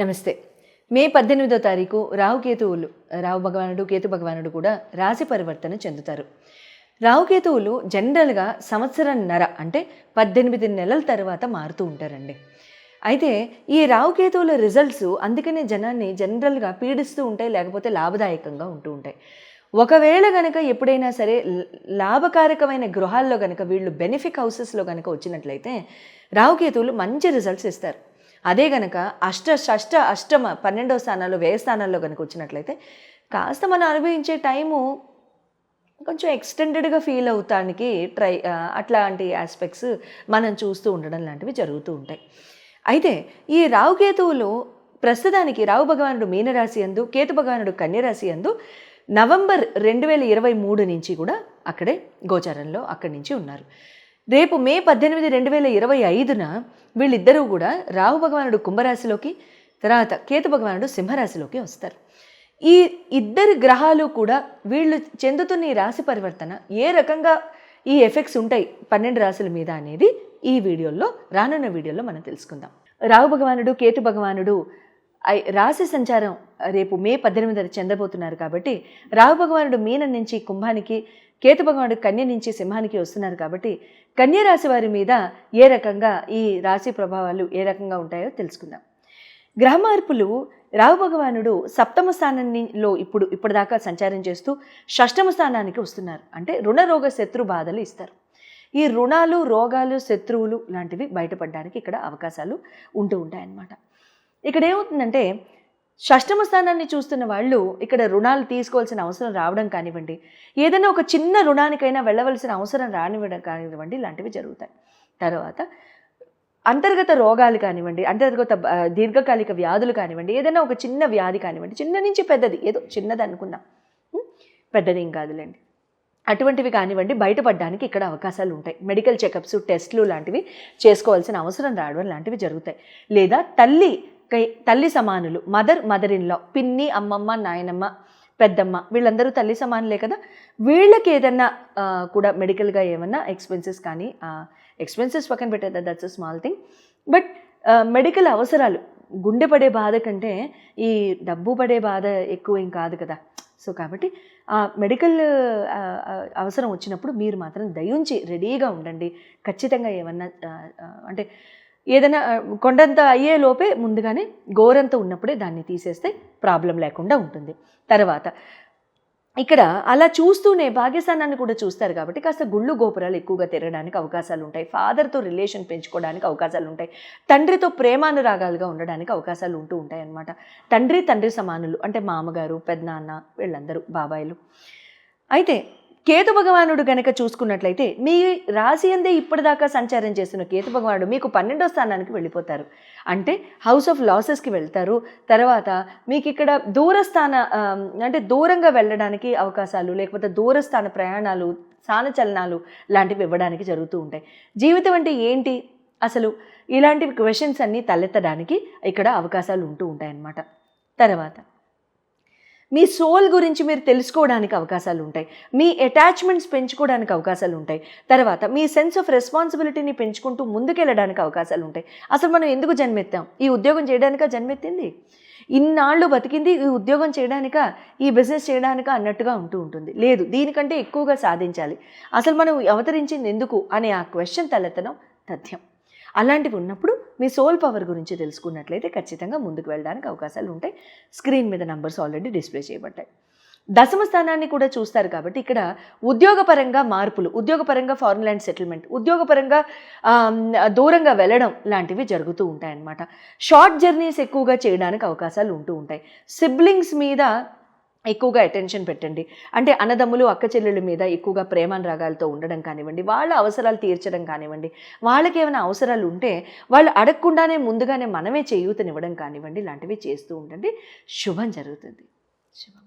నమస్తే. మే పద్దెనిమిదో తారీఖు రాహుకేతువులు రాహు భగవానుడు కేతు భగవానుడు కూడా రాశి పరివర్తన చెందుతారు. రాహుకేతువులు జనరల్గా సంవత్సరంన్నర అంటే పద్దెనిమిది నెలల తర్వాత మారుతూ ఉంటారండి. అయితే ఈ రాహుకేతువుల రిజల్ట్స్ అందుకనే జనాన్ని జనరల్గా పీడిస్తూ ఉంటాయి లేకపోతే లాభదాయకంగా ఉంటూ ఉంటాయి. ఒకవేళ గనక ఎప్పుడైనా సరే లాభకారకమైన గృహాల్లో గనక వీళ్ళు బెనిఫిక్ హౌసెస్లో కనుక వచ్చినట్లయితే రాహుకేతువులు మంచి రిజల్ట్స్ ఇస్తారు. అదే గనక అష్ట షష్ట అష్టమ పన్నెండవ స్థానాల్లో వ్యయ స్థానాల్లో కనుక వచ్చినట్లయితే కాస్త మనం అనుభవించే టైము కొంచెం ఎక్స్టెండెడ్గా ఫీల్ అవుతానికి ట్రై అట్లాంటి ఆస్పెక్ట్స్ మనం చూస్తూ ఉండడం లాంటివి జరుగుతూ ఉంటాయి. అయితే ఈ రావుకేతువులు ప్రస్తుతానికి రావు భగవానుడు మీనరాశి అందు కేతు భగవానుడు కన్యరాశి అందు నవంబర్ రెండు వేల ఇరవై మూడు నుంచి కూడా అక్కడే గోచారంలో అక్కడి నుంచి ఉన్నారు. రేపు మే పద్దెనిమిది రెండు వేల ఇరవై ఐదున వీళ్ళిద్దరూ కూడా రాహు భగవానుడు కుంభరాశిలోకి తర్వాత కేతు భగవానుడు సింహరాశిలోకి వస్తారు. ఈ ఇద్దరు గ్రహాలు కూడా వీళ్ళు చెందుతున్న ఈ రాశి పరివర్తన ఏ రకంగా ఈ ఎఫెక్ట్స్ ఉంటాయి పన్నెండు రాశుల మీద అనేది ఈ వీడియోలో రానున్న వీడియోలో మనం తెలుసుకుందాం. రాహు భగవానుడు కేతు భగవానుడు రాశి సంచారం రేపు మే పద్దెనిమిదిన చెందబోతున్నారు కాబట్టి రాహు భగవానుడు మీనం నుంచి కుంభానికి కేతు భగవానుడు కన్య నుంచి సింహానికి వస్తున్నారు కాబట్టి కన్య రాశి వారి మీద ఏ రకంగా ఈ రాశి ప్రభావాలు ఏ రకంగా ఉంటాయో తెలుసుకుందాం. గ్రహ మార్పులు రాహు భగవానుడు సప్తమ స్థానంలో ఇప్పుడు ఇప్పటిదాకా సంచారం చేస్తూ షష్టమ స్థానానికి వస్తున్నారు. అంటే రుణరోగ శత్రు బాధలు ఇస్తారు. ఈ రుణాలు రోగాలు శత్రువులు లాంటివి బయటపడడానికి ఇక్కడ అవకాశాలు ఉంటూ ఉంటాయన్నమాట. ఇక్కడ ఏమవుతుందంటే షష్టమ స్థానాన్ని చూస్తున్న వాళ్ళు ఇక్కడ రుణాలు తీసుకోవాల్సిన అవసరం రావడం కానివ్వండి ఏదైనా ఒక చిన్న రుణానికైనా వెళ్ళవలసిన అవసరం రానివ్వడం కానివ్వండి ఇలాంటివి జరుగుతాయి. తర్వాత అంతర్గత రోగాలు కానివ్వండి అంతర్గత దీర్ఘకాలిక వ్యాధులు కానివ్వండి ఏదైనా ఒక చిన్న వ్యాధి కానివ్వండి చిన్న నుంచి పెద్దది ఏదో చిన్నది అనుకుందాం. పెద్దది ఏం కాదులేండి. అటువంటివి కానివ్వండి బయటపడడానికి ఇక్కడ అవకాశాలు ఉంటాయి. మెడికల్ చెకప్స్ టెస్ట్లు లాంటివి చేసుకోవాల్సిన అవసరం రావడం లాంటివి జరుగుతాయి. లేదా తల్లి తల్లి సమానులు మదర్ మదర్ పిన్ని అమ్మమ్మ నాయనమ్మ పెద్దమ్మ వీళ్ళందరూ తల్లి సమానులే కదా? వీళ్ళకి ఏదన్నా కూడా మెడికల్గా ఏమన్నా ఎక్స్పెన్సెస్ కానీ ఎక్స్పెన్సెస్ పక్కన పెట్టేది that's a small thing. But medical అవసరాలు గుండె పడే బాధ కంటే ఈ డబ్బు పడే బాధ ఎక్కువ ఏం కాదు కదా? సో కాబట్టి ఆ మెడికల్ అవసరం వచ్చినప్పుడు మీరు మాత్రం దయించి రెడీగా ఉండండి. ఖచ్చితంగా ఏమన్నా అంటే ఏదైనా కొండంత అయ్యే లోపే ముందుగానే గోరంత ఉన్నప్పుడే దాన్ని తీసేస్తే ప్రాబ్లం లేకుండా ఉంటుంది. తర్వాత ఇక్కడ అలా చూస్తూనే భాగ్యస్థానాన్ని కూడా చూస్తారు కాబట్టి కాస్త గుళ్ళు గోపురాలు ఎక్కువగా తిరగడానికి అవకాశాలు ఉంటాయి. ఫాదర్తో రిలేషన్ పెంచుకోవడానికి అవకాశాలు ఉంటాయి. తండ్రితో ప్రేమానురాగాలుగా ఉండడానికి అవకాశాలు ఉంటూ ఉంటాయి అన్నమాట. తండ్రి తండ్రి సమానులు అంటే మామగారు పెద్దనాన్న వీళ్ళందరూ బాబాయిలు. అయితే కేతు భగవానుడు గనక చూసుకున్నట్లయితే మీ రాశి అందే ఇప్పటిదాకా సంచారం చేస్తున్న కేతు భగవానుడు మీకు పన్నెండో స్థానానికి వెళ్ళిపోతారు. అంటే హౌస్ ఆఫ్ లాసెస్కి వెళ్తారు. తర్వాత మీకు ఇక్కడ దూరస్థాన అంటే దూరంగా వెళ్ళడానికి అవకాశాలు లేకపోతే దూరస్థాన ప్రయాణాలు స్థానచలనాలు లాంటివి ఇవ్వడానికి జరుగుతూ ఉంటాయి. జీవితం అంటే ఏంటి? అసలు ఇలాంటి క్వశ్చన్స్ అన్నీ తలెత్తడానికి ఇక్కడ అవకాశాలు ఉంటూ ఉంటాయన్నమాట. తర్వాత మీ సోల్ గురించి మీరు తెలుసుకోవడానికి అవకాశాలు ఉంటాయి. మీ అటాచ్మెంట్స్ పెంచుకోవడానికి అవకాశాలు ఉంటాయి. తర్వాత మీ సెన్స్ ఆఫ్ రెస్పాన్సిబిలిటీని పెంచుకుంటూ ముందుకెళ్ళడానికి అవకాశాలు ఉంటాయి. అసలు మనం ఎందుకు జన్మెత్తాం? ఈ ఉద్యోగం చేయడానికా జన్మెత్తింది? ఇన్నాళ్ళు బతికింది ఈ ఉద్యోగం చేయడానికా? ఈ బిజినెస్ చేయడానికా? అన్నట్టుగా ఉంటూ ఉంటుంది. లేదు దీనికంటే ఎక్కువగా సాధించాలి. అసలు మనం అవతరించింది ఎందుకు? అనే ఆ క్వశ్చన్ తలెత్తడం తథ్యం. అలాంటివి ఉన్నప్పుడు మీ సోల్ పవర్ గురించి తెలుసుకున్నట్లయితే ఖచ్చితంగా ముందుకు వెళ్ళడానికి అవకాశాలు ఉంటాయి. స్క్రీన్ మీద నంబర్స్ ఆల్రెడీ డిస్ప్లే చేయబడ్డాయి. దశమ స్థానాన్ని కూడా చూస్తారు కాబట్టి ఇక్కడ ఉద్యోగపరంగా మార్పులు ఉద్యోగపరంగా ఫారెన్ ల్యాండ్ సెటిల్మెంట్ ఉద్యోగపరంగా దూరంగా వెళ్ళడం లాంటివి జరుగుతూ ఉంటాయన్నమాట. షార్ట్ జర్నీస్ ఎక్కువగా చేయడానికి అవకాశాలు ఉంటూ ఉంటాయి. సిబ్లింగ్స్ మీద ఎక్కువగా అటెన్షన్ పెట్టండి. అంటే అన్నదమ్ములు అక్క చెల్లెళ్ళ మీద ఎక్కువగా ప్రేమానురాగాలతో ఉండడం కానివ్వండి వాళ్ళ అవసరాలు తీర్చడం కానివ్వండి వాళ్ళకి ఏమైనా అవసరాలు ఉంటే వాళ్ళు అడగకుండానే ముందుగానే మనమే చేయూతనివ్వడం కానివ్వండి ఇలాంటివి చేస్తూ ఉండండి. శుభం జరుగుతుంది. శుభం.